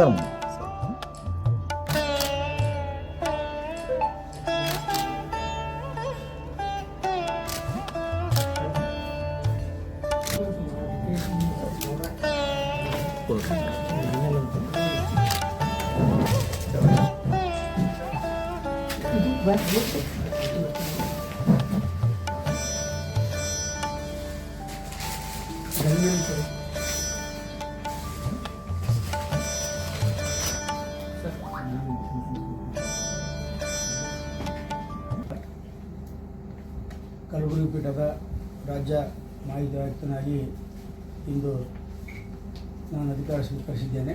Sir Kalaburagi ಪೀಠದ ರಾಜ್ಯ ಮಾಹಿತಿ ಆಯುಕ್ತನಾಗಿ ಇಂದು ನಾನು ಅಧಿಕಾರ ಸ್ವೀಕರಿಸಿದ್ದೇನೆ.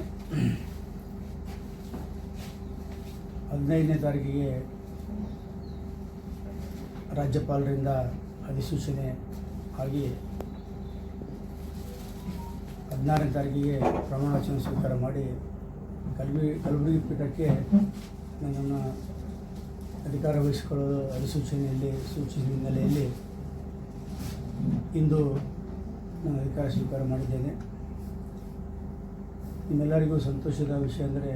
ಹದಿನೈದನೇ ತಾರೀಕಿಗೆ ರಾಜ್ಯಪಾಲರಿಂದ ಅಧಿಸೂಚನೆ ಆಗಿ ಹದಿನಾರನೇ ತಾರೀಕಿಗೆ ಪ್ರಮಾಣ ವಚನ ಸ್ವೀಕಾರ ಮಾಡಿ ಕಲ್ಬಿ, ಕಲಬುರಗಿ ಪೀಠಕ್ಕೆ ನನ್ನನ್ನು ಅಧಿಕಾರ ವಹಿಸಿಕೊಳ್ಳಲು ಅಧಿಸೂಚನೆಯಲ್ಲಿ, ಸೂಚಿಸಿದ ಹಿನ್ನೆಲೆಯಲ್ಲಿ ಇಂದು ನಾನು ಅಧಿಕಾರ ಸ್ವೀಕಾರ ಮಾಡಿದ್ದೇನೆ. ನಿಮ್ಮೆಲ್ಲರಿಗೂ ಸಂತೋಷದ ವಿಷಯ ಅಂದರೆ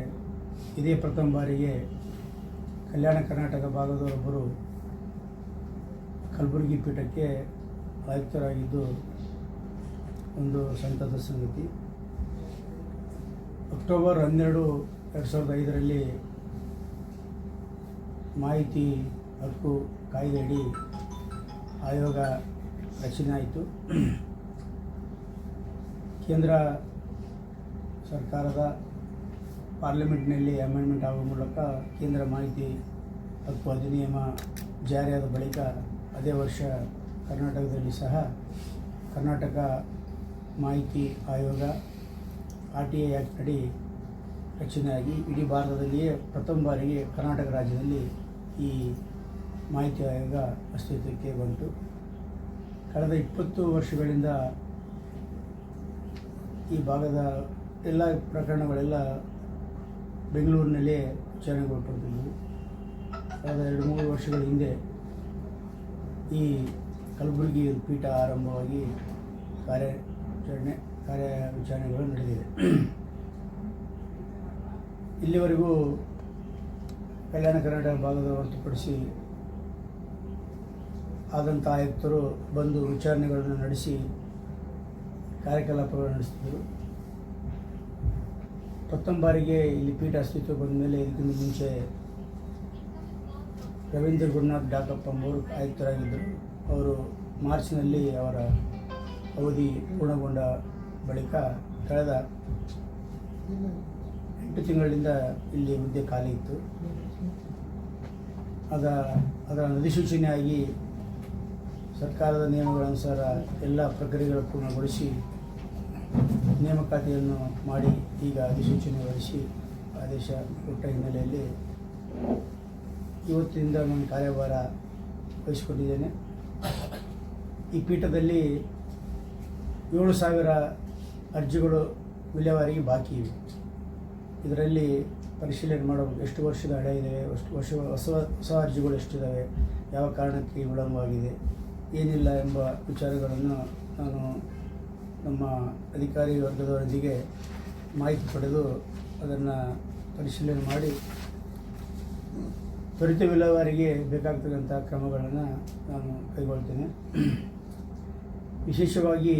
ಇದೇ ಪ್ರಥಮ ಬಾರಿಗೆ ಕಲ್ಯಾಣ ಕರ್ನಾಟಕ ಭಾಗದವರೊಬ್ಬರು ಕಲಬುರಗಿ ಪೀಠಕ್ಕೆ ಆಯುಕ್ತರಾಗಿದ್ದು ಒಂದು ಸಂತದ ಸಂಗತಿ. ಅಕ್ಟೋಬರ್ ಹನ್ನೆರಡು ಎರಡು ಸಾವಿರದ ಐದರಲ್ಲಿ ಮಾಹಿತಿ ಹಕ್ಕು ಕಾಯ್ದೆಯಡಿ ಆಯೋಗ ರಚನೆ ಆಯಿತು. ಕೇಂದ್ರ ಸರ್ಕಾರದ ಪಾರ್ಲಿಮೆಂಟ್ನಲ್ಲಿ ಅಮೆಂಡ್ಮೆಂಟ್ ಆಗುವ ಮೂಲಕ ಕೇಂದ್ರ ಮಾಹಿತಿ ಹಕ್ಕು ಅಧಿನಿಯಮ ಜಾರಿಯಾದ ಬಳಿಕ ಅದೇ ವರ್ಷ ಕರ್ನಾಟಕದಲ್ಲಿ ಸಹ ಕರ್ನಾಟಕ ಮಾಹಿತಿ ಆಯೋಗ ಆರ್ ಟಿ ಐ ಆ್ಯಕ್ಟ್ ಅಡಿ ರಚನೆಯಾಗಿ ಇಡೀ ಭಾರತದಲ್ಲಿಯೇ ಪ್ರಥಮ ಬಾರಿಗೆ ಕರ್ನಾಟಕ ರಾಜ್ಯದಲ್ಲಿ ಈ ಮಾಹಿತಿ ಆಯೋಗ ಅಸ್ತಿತ್ವಕ್ಕೆ ಬಂತು. ಕಳೆದ ಇಪ್ಪತ್ತು ವರ್ಷಗಳಿಂದ ಈ ಭಾಗದ ಎಲ್ಲ ಪ್ರಕರಣಗಳೆಲ್ಲ ಬೆಂಗಳೂರಿನಲ್ಲೇ ವಿಚಾರಣೆಗೊಳ್ಪಡ್ತಿದ್ದವು ಕಳೆದ ಎರಡು ಮೂರು ವರ್ಷಗಳ ಹಿಂದೆ ಈ ಕಲಬುರಗಿ ಪೀಠ ಆರಂಭವಾಗಿ ಕಾರ್ಯಾಚರಣೆ ಕಾರ್ಯ ವಿಚಾರಣೆಗಳು ನಡೆದಿದೆ. ಇಲ್ಲಿವರೆಗೂ ಕಲ್ಯಾಣ ಕರ್ನಾಟಕ ಭಾಗದ ಹೊರತುಪಡಿಸಿ ಆದಂಥ ಆಯುಕ್ತರು ಬಂದು ವಿಚಾರಣೆಗಳನ್ನು ನಡೆಸಿ ಕಾರ್ಯಕಲಾಪಗಳನ್ನು ನಡೆಸಿದರು ಪ್ರಥಮ ಬಾರಿಗೆ ಇಲ್ಲಿ ಪೀಠ ಅಸ್ತಿತ್ವ ಬಂದ ಮೇಲೆ ಇದಕ್ಕಿಂತ ಮುಂಚೆ ರವೀಂದ್ರ ಗುರುನಾಥ್ ಡಾಕಪ್ಪ ಅವರು ಆಯುಕ್ತರಾಗಿದ್ದರು. ಅವರು ಮಾರ್ಚ್ನಲ್ಲಿ ಅವರ ಅವಧಿ ಪೂರ್ಣಗೊಂಡ ಬಳಿಕ ಕಳೆದ ಎಂಟು ತಿಂಗಳಿಂದ ಇಲ್ಲಿ ಹುದ್ದೆ ಖಾಲಿ ಇತ್ತು. ಅದ ಅದರ ಅಧಿಸೂಚನೆಯಾಗಿ ಸರ್ಕಾರದ ನಿಯಮಗಳ ಅನುಸಾರ ಎಲ್ಲ ಪ್ರಕ್ರಿಯೆಗಳು ಪೂರ್ಣಗೊಳಿಸಿ ನೇಮಕಾತಿಯನ್ನು ಮಾಡಿ ಈಗ ಅಧಿಸೂಚನೆ ಹೊರಡಿಸಿ ಆದೇಶ ಕೊಟ್ಟ ಹಿನ್ನೆಲೆಯಲ್ಲಿ ಇವತ್ತಿನಿಂದ ನಾನು ಕಾರ್ಯಭಾರ ವಹಿಸಿಕೊಂಡಿದ್ದೇನೆ. ಈ ಪೀಠದಲ್ಲಿ ಏಳು ಸಾವಿರ ಅರ್ಜಿಗಳು ವಿಲೇವಾರಿಗೆ ಬಾಕಿ ಇವೆ. ಇದರಲ್ಲಿ ಪರಿಶೀಲನೆ ಮಾಡಬೇಕು. ಎಷ್ಟು ವರ್ಷದ ಹಳೆ ಇದೆ, ಎಷ್ಟು ವರ್ಷ, ಹೊಸ ಹೊಸ ಅರ್ಜಿಗಳು ಎಷ್ಟಿದ್ದಾವೆ ಯಾವ ಕಾರಣಕ್ಕೆ ವಿಳಂಬವಾಗಿದೆ ಏನಿಲ್ಲ ಎಂಬ ವಿಚಾರಗಳನ್ನು ನಾನು ನಮ್ಮ ಅಧಿಕಾರಿ ವರ್ಗದವರೊಂದಿಗೆ ಮಾಹಿತಿ ಪಡೆದು ಅದನ್ನು ಪರಿಶೀಲನೆ ಮಾಡಿ ತ್ವರಿತ ವಿಲೇವಾರಿಗೆ ಬೇಕಾಗ್ತಕ್ಕಂಥ ಕ್ರಮಗಳನ್ನು ನಾನು ಕೈಗೊಳ್ತೇನೆ. ವಿಶೇಷವಾಗಿ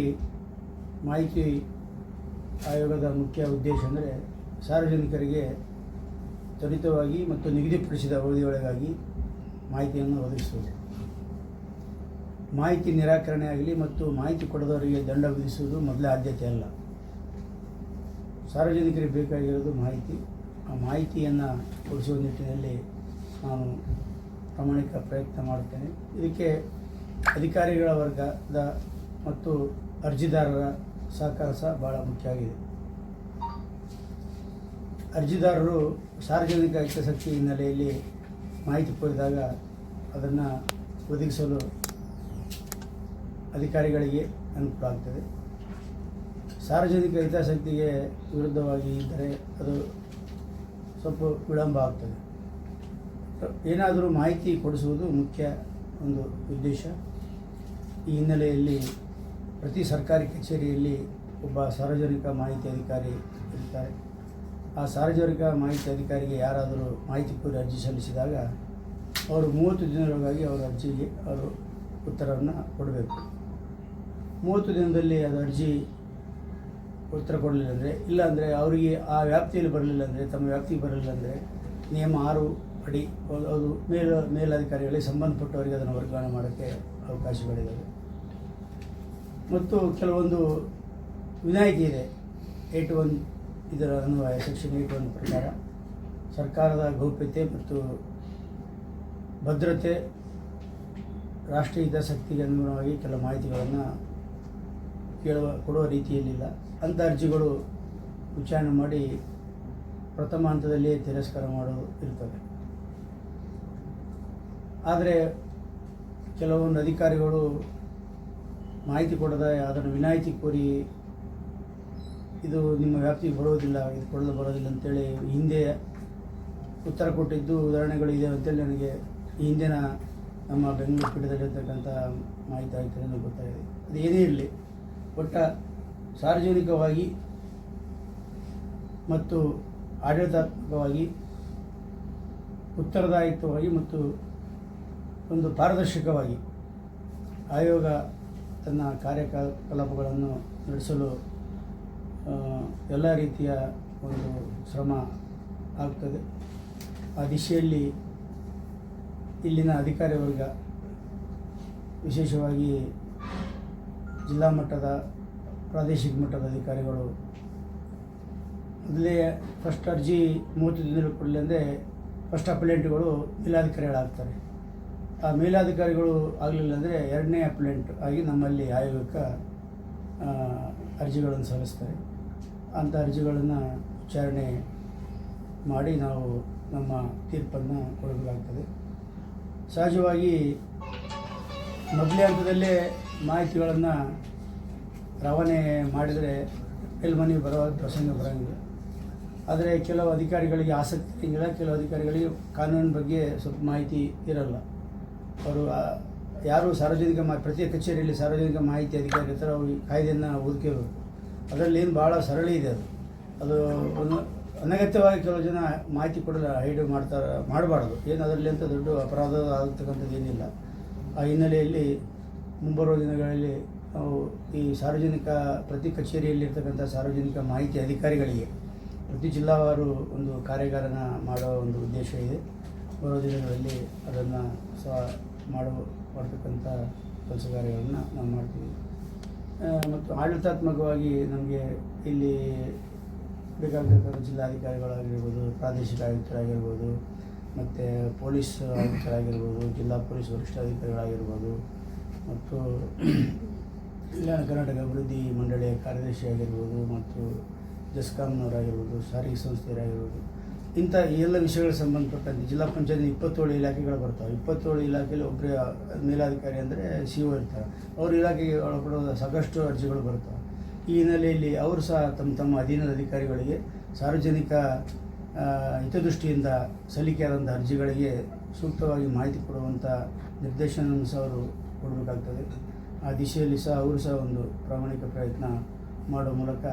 ಮಾಹಿತಿ ಆಯೋಗದ ಮುಖ್ಯ ಉದ್ದೇಶ ಅಂದರೆ ಸಾರ್ವಜನಿಕರಿಗೆ ತ್ವರಿತವಾಗಿ ಮತ್ತು ನಿಗದಿಪಡಿಸಿದ ಅವಧಿಯೊಳಗಾಗಿ ಮಾಹಿತಿಯನ್ನು ಒದಗಿಸುವುದು. ಮಾಹಿತಿ ನಿರಾಕರಣೆ ಆಗಲಿ ಮತ್ತು ಮಾಹಿತಿ ಕೊಡದವರಿಗೆ ದಂಡ ವಿಧಿಸುವುದು ಮೊದಲೇ ಆದ್ಯತೆ ಅಲ್ಲ. ಸಾರ್ವಜನಿಕರಿಗೆ ಬೇಕಾಗಿರೋದು ಮಾಹಿತಿ. ಆ ಮಾಹಿತಿಯನ್ನು ಕೊಡಿಸುವ ನಿಟ್ಟಿನಲ್ಲಿ ನಾನು ಪ್ರಾಮಾಣಿಕ ಪ್ರಯತ್ನ ಮಾಡುತ್ತೇನೆ. ಇದಕ್ಕೆ ಅಧಿಕಾರಿಗಳ ವರ್ಗದ ಮತ್ತು ಅರ್ಜಿದಾರರ ಸಹಕಾರ ಸಹ ಭಾಳ ಮುಖ್ಯ ಆಗಿದೆ. ಅರ್ಜಿದಾರರು ಸಾರ್ವಜನಿಕ ಹಿತಾಸಕ್ತಿ ಹಿನ್ನೆಲೆಯಲ್ಲಿ ಮಾಹಿತಿ ಪಡೆದಾಗ ಅದನ್ನು ಒದಗಿಸಲು ಅಧಿಕಾರಿಗಳಿಗೆ ಅನುಕೂಲ ಆಗ್ತದೆ. ಸಾರ್ವಜನಿಕ ಹಿತಾಸಕ್ತಿಗೆ ವಿರುದ್ಧವಾಗಿ ಇದ್ದರೆ ಅದು ಸ್ವಲ್ಪ ವಿಳಂಬ ಆಗ್ತದೆ. ಏನಾದರೂ ಮಾಹಿತಿ ಕೊಡಿಸುವುದು ಮುಖ್ಯ ಒಂದು ಉದ್ದೇಶ. ಈ ಹಿನ್ನೆಲೆಯಲ್ಲಿ ಪ್ರತಿ ಸರ್ಕಾರಿ ಕಚೇರಿಯಲ್ಲಿ ಒಬ್ಬ ಸಾರ್ವಜನಿಕ ಮಾಹಿತಿ ಅಧಿಕಾರಿ ಇರ್ತಾರೆ. ಆ ಸಾರ್ವಜನಿಕ ಮಾಹಿತಿ ಅಧಿಕಾರಿಗೆ ಯಾರಾದರೂ ಮಾಹಿತಿ ಕೋರಿ ಅರ್ಜಿ ಸಲ್ಲಿಸಿದಾಗ ಅವರು ಮೂವತ್ತು ದಿನದೊಳಗಾಗಿ ಅವರ ಅರ್ಜಿಗೆ ಅವರು ಉತ್ತರವನ್ನು ಕೊಡಬೇಕು. ಮೂವತ್ತು ದಿನದಲ್ಲಿ ಅದು ಅರ್ಜಿ ಉತ್ತರ ಕೊಡಲಿಲ್ಲ ಅಂದರೆ ಇಲ್ಲಾಂದರೆ ಅವರಿಗೆ ಆ ವ್ಯಾಪ್ತಿಯಲ್ಲಿ ಬರಲಿಲ್ಲ ಅಂದರೆ ತಮ್ಮ ವ್ಯಾಪ್ತಿಗೆ ಬರಲಿಲ್ಲ ಅಂದರೆ ನಿಯಮ ಆರು ಅಡಿ ಅದು ಮೇಲ, ಮೇಲಧಿಕಾರಿಗಳಿಗೆ ಸಂಬಂಧಪಟ್ಟವರಿಗೆ ಅದನ್ನು ವರ್ಗಾವಣೆ ಮಾಡೋಕ್ಕೆ ಅವಕಾಶಗಳಿದ್ದಾವೆ ಮತ್ತು ಕೆಲವೊಂದು ವಿನಾಯಿತಿ ಇದೆ. ಏಟ್ ಒನ್ ಇದರ ಅನ್ವಯ, ಸೆಕ್ಷನ್ ಏಟ್ ಒನ್ ಪ್ರಕಾರ ಸರ್ಕಾರದ ಗೌಪ್ಯತೆ ಮತ್ತು ಭದ್ರತೆ ರಾಷ್ಟ್ರೀಯ ಹಿತಾಸಕ್ತಿಗೆ ಅನುಗುಣವಾಗಿ ಕೆಲವು ಮಾಹಿತಿಗಳನ್ನು ಕೇಳುವ, ಕೊಡುವ ರೀತಿಯಲ್ಲಿಲ್ಲ. ಅಂಥ ಅರ್ಜಿಗಳು ವಿಚಾರಣೆ ಮಾಡಿ ಪ್ರಥಮ ಹಂತದಲ್ಲಿ ತಿರಸ್ಕಾರ ಮಾಡೋದು ಇರ್ತವೆ. ಆದರೆ ಕೆಲವೊಂದು ಅಧಿಕಾರಿಗಳು ಮಾಹಿತಿ ಕೊಡದ, ಅದನ್ನು ವಿನಾಯಿತಿ ಕೋರಿ ಇದು ನಿಮ್ಮ ವ್ಯಾಪ್ತಿಗೆ ಬರೋದಿಲ್ಲ, ಇದು ಕೊಡಲು ಬರೋದಿಲ್ಲ ಅಂತೇಳಿ ಹಿಂದೆ ಉತ್ತರ ಕೊಟ್ಟಿದ್ದು ಉದಾಹರಣೆಗಳು ಇದೆ ಅಂತೇಳಿ ನನಗೆ ಈ ಹಿಂದಿನ ನಮ್ಮ ಬೆಂಗಳೂರು ಪೀಠದಲ್ಲಿರ್ತಕ್ಕಂಥ ಮಾಹಿತಿ ಆಯಿತು ನನಗೆ ಗೊತ್ತಾಗಿದೆ. ಅದು ಏನೇ ಇರಲಿ. ಒಟ್ಟ ಸಾರ್ವಜನಿಕವಾಗಿ ಮತ್ತು ಆಡಳಿತಾತ್ಮಕವಾಗಿ, ಉತ್ತರದಾಯಿತ್ವವಾಗಿ ಮತ್ತು ಒಂದು ಪಾರದರ್ಶಕವಾಗಿ ಆಯೋಗ ತನ್ನ ಕಾರ್ಯಕಲಾಪಗಳನ್ನು ನಡೆಸಲು ಎಲ್ಲ ರೀತಿಯ ಒಂದು ಶ್ರಮ ಆಗ್ತದೆ. ಆ ದಿಶೆಯಲ್ಲಿ ಇಲ್ಲಿನ ಅಧಿಕಾರಿ ವರ್ಗ ವಿಶೇಷವಾಗಿ ಜಿಲ್ಲಾ ಮಟ್ಟದ, ಪ್ರಾದೇಶಿಕ ಮಟ್ಟದ ಅಧಿಕಾರಿಗಳು. ಮೊದಲೇ ಫಸ್ಟ್ ಅರ್ಜಿ ಮೂವತ್ತು ದಿನಗಳು ಕೂಡಲೇ ಅಂದರೆ ಫಸ್ಟ್ ಅಪ್ಲೆಂಟ್ಗಳು ಮೇಲಾಧಿಕಾರಿಗಳಾಗ್ತಾರೆ. ಆ ಮೇಲಾಧಿಕಾರಿಗಳು ಆಗಲಿಲ್ಲ ಅಂದರೆ ಎರಡನೇ ಅಪ್ಲೆಂಟ್ ಆಗಿ ನಮ್ಮಲ್ಲಿ ಆಯೋಗಕ್ಕೆ ಅರ್ಜಿಗಳನ್ನು ಸಲ್ಲಿಸ್ತಾರೆ. ಅಂಥ ಅರ್ಜಿಗಳನ್ನು ವಿಚಾರಣೆ ಮಾಡಿ ನಾವು ನಮ್ಮ ತೀರ್ಪನ್ನು ಕೊಡಬೇಕಾಗ್ತದೆ. ಸಹಜವಾಗಿ ಮೊದಲೇ ಹಂತದಲ್ಲೇ ಮಾಹಿತಿಗಳನ್ನು ರವಾನೆ ಮಾಡಿದರೆ ಮೇಲ್ಮನೆ ಬರೋ ಪ್ರಸಂಗ ಬರೋಂಗಿಲ್ಲ. ಆದರೆ ಕೆಲವು ಅಧಿಕಾರಿಗಳಿಗೆ ಆಸಕ್ತಿ ಇಲ್ಲ ಕೆಲವು ಅಧಿಕಾರಿಗಳಿಗೆ ಕಾನೂನಿನ ಬಗ್ಗೆ ಸ್ವಲ್ಪ ಮಾಹಿತಿ ಇರಲ್ಲ. ಅವರು ಯಾರು ಸಾರ್ವಜನಿಕ ಮಾ, ಪ್ರತಿ ಕಚೇರಿಯಲ್ಲಿ ಸಾರ್ವಜನಿಕ ಮಾಹಿತಿ ಅಧಿಕಾರಿ ಇರ್ತಾರೆ ಅವರು ಕಾಯ್ದೆಯನ್ನು ಓದ್ಕೋಬೇಕು ಅದರಲ್ಲಿ ಏನು ಭಾಳ ಸರಳ ಇದೆ ಅದು. ಅದು ಒಂದು ಅನಗತ್ಯವಾಗಿ ಕೆಲವು ಜನ ಮಾಹಿತಿ ಕೊಡಲ್ಲ, ಹೈಡ್ ಮಾಡ್ತಾರೆ, ಮಾಡಬಾರ್ದು. ಏನು ಅದರಲ್ಲಿ ಅಂತ ದೊಡ್ಡ ಅಪರಾಧ ಆಗತಕ್ಕಂಥದ್ದು ಏನಿಲ್ಲ. ಆ ಹಿನ್ನೆಲೆಯಲ್ಲಿ ಮುಂಬರುವ ದಿನಗಳಲ್ಲಿ ನಾವು ಈ ಸಾರ್ವಜನಿಕ, ಪ್ರತಿ ಕಚೇರಿಯಲ್ಲಿರ್ತಕ್ಕಂಥ ಸಾರ್ವಜನಿಕ ಮಾಹಿತಿ ಅಧಿಕಾರಿಗಳಿಗೆ, ಪ್ರತಿ ಜಿಲ್ಲಾವಾರು ಒಂದು ಕಾರ್ಯಾಗಾರನ ಮಾಡೋ ಒಂದು ಉದ್ದೇಶ ಇದೆ. ಬರೋ ದಿನಗಳಲ್ಲಿ ಅದನ್ನು ಸಹ ಮಾಡೋ ಮಾಡ್ತಕ್ಕಂಥ ಕೆಲಸ ಕಾರ್ಯಗಳನ್ನು ನಾವು ಮಾಡ್ತೀವಿ. ಮತ್ತು ಆಡಳಿತಾತ್ಮಕವಾಗಿ ನಮಗೆ ಇಲ್ಲಿ ಬೇಕಾಗಿರ್ತಕ್ಕಂಥ ಜಿಲ್ಲಾಧಿಕಾರಿಗಳಾಗಿರ್ಬೋದು, ಪ್ರಾದೇಶಿಕ ಆಯುಕ್ತರಾಗಿರ್ಬೋದು, ಮತ್ತು ಪೊಲೀಸ್ ಆಯುಕ್ತರಾಗಿರ್ಬೋದು, ಜಿಲ್ಲಾ ಪೊಲೀಸ್ ವರಿಷ್ಠಾಧಿಕಾರಿಗಳಾಗಿರ್ಬೋದು ಮತ್ತು ಕಲ್ಯಾಣ ಕರ್ನಾಟಕ ಅಭಿವೃದ್ಧಿ ಮಂಡಳಿಯ ಕಾರ್ಯದರ್ಶಿ ಆಗಿರ್ಬೋದು ಮತ್ತು ಜಸ್ಕಾಂನವರಾಗಿರ್ಬೋದು ಸಾರಿಗೆ ಸಂಸ್ಥೆಯರಾಗಿರ್ಬೋದು ಇಂಥ ಎಲ್ಲ ವಿಷಯಗಳಿಗೆ ಸಂಬಂಧಪಟ್ಟಂತೆ ಜಿಲ್ಲಾ ಪಂಚಾಯತ್ ಇಪ್ಪತ್ತೇಳು ಇಲಾಖೆಗಳು ಬರ್ತಾವೆ. ಇಪ್ಪತ್ತೇಳು ಇಲಾಖೆಯಲ್ಲಿ ಒಬ್ಬರೇ ಮೇಲಾಧಿಕಾರಿ ಅಂದರೆ ಸಿ ಒ ಇರ್ತಾರೆ. ಅವ್ರ ಇಲಾಖೆಗೆ ಒಳಪಡುವ ಸಾಕಷ್ಟು ಅರ್ಜಿಗಳು ಬರ್ತವೆ. ಈ ಹಿನ್ನೆಲೆಯಲ್ಲಿ ಅವರು ಸಹ ತಮ್ಮ ತಮ್ಮ ಅಧೀನದ ಅಧಿಕಾರಿಗಳಿಗೆ ಸಾರ್ವಜನಿಕ ಹಿತದೃಷ್ಟಿಯಿಂದ ಸಲ್ಲಿಕೆಯಾದಂಥ ಅರ್ಜಿಗಳಿಗೆ ಸೂಕ್ತವಾಗಿ ಮಾಹಿತಿ ಕೊಡುವಂಥ ನಿರ್ದೇಶನವನ್ನು ಸಹ ಅವರು ಕೊಡಬೇಕಾಗ್ತದೆ. ಆ ದಿಶೆಯಲ್ಲಿ ಸಹ ಅವರು ಸಹ ಒಂದು ಪ್ರಾಮಾಣಿಕ ಪ್ರಯತ್ನ ಮಾಡುವ ಮೂಲಕ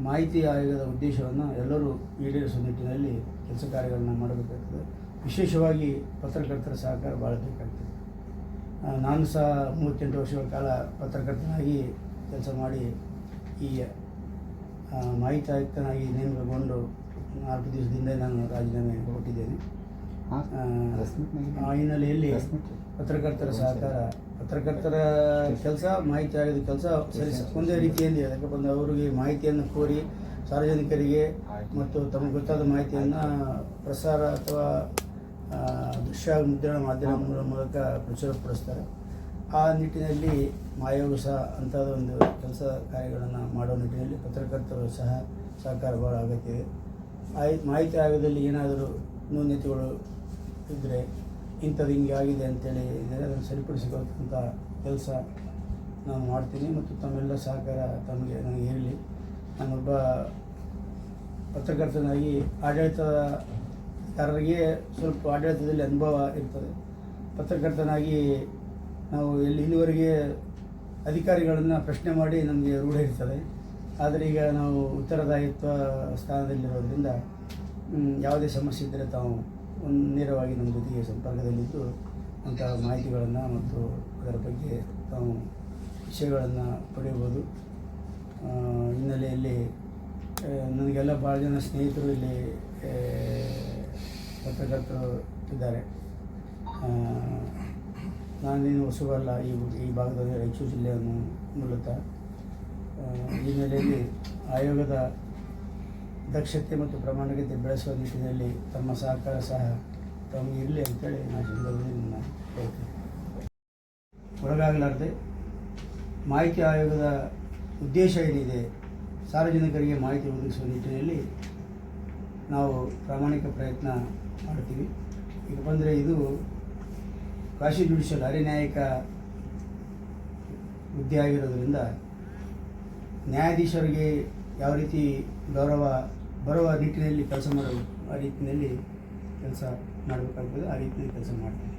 ಮಾಹಿತಿ ಆಯೋಗದ ಉದ್ದೇಶವನ್ನು ಎಲ್ಲರೂ ಈಡೇರಿಸುವ ನಿಟ್ಟಿನಲ್ಲಿ ಕೆಲಸ ಕಾರ್ಯಗಳನ್ನು ಮಾಡಬೇಕಾಗ್ತದೆ. ವಿಶೇಷವಾಗಿ ಪತ್ರಕರ್ತರ ಸಹಕಾರ ಭಾಳ ಬೇಕಾಗ್ತದೆ ನಾನು ಸಹ ಮೂವತ್ತೆಂಟು ವರ್ಷಗಳ ಕಾಲ ಪತ್ರಕರ್ತನಾಗಿ ಕೆಲಸ ಮಾಡಿ ಈ ಮಾಹಿತಿ ಆಯುಕ್ತನಾಗಿ ನೇಮಕಗೊಂಡು ನಾಲ್ಕು ದಿವಸದಿಂದ ನಾನು ರಾಜೀನಾಮೆ ಕೊಟ್ಟಿದ್ದೇನೆ. ಆ, ಹಿನ್ನೆಲೆಯಲ್ಲಿ ಪತ್ರಕರ್ತರ ಸಹಕಾರ, ಪತ್ರಕರ್ತರ ಕೆಲಸ, ಮಾಹಿತಿ ಆಗಿದ ಕೆಲಸ ಸರಿ ಒಂದೇ ರೀತಿಯಲ್ಲಿ ಯಾಕಪ್ಪ ಅಂದ್ರೆ ಅವರಿಗೆ ಮಾಹಿತಿಯನ್ನು ಕೋರಿ ಸಾರ್ವಜನಿಕರಿಗೆ ಮತ್ತು ತಮಗೆ ಗೊತ್ತಾದ ಮಾಹಿತಿಯನ್ನು ಪ್ರಸಾರ ಅಥವಾ ದೃಶ್ಯ ಮುದ್ರಣ ಮಾಧ್ಯಮಗಳ ಮೂಲಕ ಪ್ರಚುರಪಡಿಸ್ತಾರೆ ಆ ನಿಟ್ಟಿನಲ್ಲಿ ಆಯೋಗ ಸಹ ಅಂಥದ್ದು ಒಂದು ಕೆಲಸ ಕಾರ್ಯಗಳನ್ನು ಮಾಡೋ ನಿಟ್ಟಿನಲ್ಲಿ ಪತ್ರಕರ್ತರು ಸಹ ಸಹಕಾರ ಭಾಳ ಅಗತ್ಯ ಇದೆ. ಮಾಹಿತಿ ಆಯೋಗದಲ್ಲಿ ಏನಾದರೂ ನ್ಯೂನ್ಯತೆಗಳು ಇದ್ದರೆ ಇಂಥದ್ದು ಹಿಂಗೆ ಆಗಿದೆ ಅಂತೇಳಿ ಇದ್ದರೆ ಅದನ್ನು ಸರಿಪಡಿಸಿಕೊಳ್ಳತಕ್ಕಂಥ ಕೆಲಸ ನಾನು ಮಾಡ್ತೀನಿ ಮತ್ತು ತಮ್ಮೆಲ್ಲ ಸಹಕಾರ ತಮಗೆ ನನಗೆ ಇರಲಿ ನಾನೊಬ್ಬ ಪತ್ರಕರ್ತನಾಗಿ ಆಡಳಿತಗಾರರಿಗೆ ಸ್ವಲ್ಪ ಆಡಳಿತದಲ್ಲಿ ಅನುಭವ ಇರ್ತದೆ. ಪತ್ರಕರ್ತನಾಗಿ ನಾವು ಎಲ್ಲಿ ಇಲ್ಲಿವರೆಗೆ ಅಧಿಕಾರಿಗಳನ್ನು ಪ್ರಶ್ನೆ ಮಾಡಿ ನಮಗೆ ರೂಢ ಇರ್ತದೆ. ಆದರೆ ಈಗ ನಾವು ಉತ್ತರದಾಯಿತ್ವ ಸ್ಥಾನದಲ್ಲಿರೋದ್ರಿಂದ ಯಾವುದೇ ಸಮಸ್ಯೆ ಇದ್ದರೆ ತಾವು ನೇರವಾಗಿ ನಮ್ಮ ಜೊತೆಗೆ ಸಂಪರ್ಕದಲ್ಲಿದ್ದು ಅಂತಹ ಮಾಹಿತಿಗಳನ್ನು ಮತ್ತು ಅದರ ಬಗ್ಗೆ ತಾವು ವಿಷಯಗಳನ್ನು ಪಡೆಯಬಹುದು. ಹಿನ್ನೆಲೆಯಲ್ಲಿ ನನಗೆಲ್ಲ ಭಾಳ ಜನ ಸ್ನೇಹಿತರು ಇಲ್ಲಿ ಪತ್ರಕರ್ತರು ಇದ್ದಾರೆ. ನಾನೇನು ಹೊಸಬಲ್ಲ ಈ ಈ ಭಾಗದಲ್ಲಿ ರಾಯಚೂರು ಜಿಲ್ಲೆಯನ್ನು ಮೂಲತಃ. ಹಿನ್ನೆಲೆಯಲ್ಲಿ ಆಯೋಗದ ದಕ್ಷತೆ ಮತ್ತು ಪ್ರಾಮಾಣಿಕತೆ ಬೆಳೆಸುವ ನಿಟ್ಟಿನಲ್ಲಿ ತಮ್ಮ ಸಹಕಾರ ಸಹ ತಮಗೆ ಇರಲಿ ಅಂತೇಳಿ ನಾನು ಸಂದರ್ಭದಲ್ಲಿ ಹೇಳ್ತೀನಿ ಒಳಗಾಗಲಾರದೆ ಮಾಹಿತಿ ಆಯೋಗದ ಉದ್ದೇಶ ಏನಿದೆ, ಸಾರ್ವಜನಿಕರಿಗೆ ಮಾಹಿತಿ ಒದಗಿಸುವ ನಿಟ್ಟಿನಲ್ಲಿ ನಾವು ಪ್ರಾಮಾಣಿಕ ಪ್ರಯತ್ನ ಮಾಡ್ತೀವಿ. ಈಗ ಬಂದರೆ ಇದು ಕಾಶಿ ಜುಡಿಷಿಯಲ್ ಅರೆನ್ಯಾಯಿಕ ಹುದ್ದೆ ಆಗಿರೋದ್ರಿಂದ ನ್ಯಾಯಾಧೀಶರಿಗೆ ಯಾವ ರೀತಿ ಗೌರವ ಬರುವ ರೀತಿಯಲ್ಲಿ ಕೆಲಸ ಮಾಡಬೇಕು ಆ ರೀತಿಯಲ್ಲಿ ಕೆಲಸ ಮಾಡಬೇಕಾಗ್ತದೆ, ಆ ರೀತಿಯಲ್ಲಿ ಕೆಲಸ ಮಾಡ್ತೀನಿ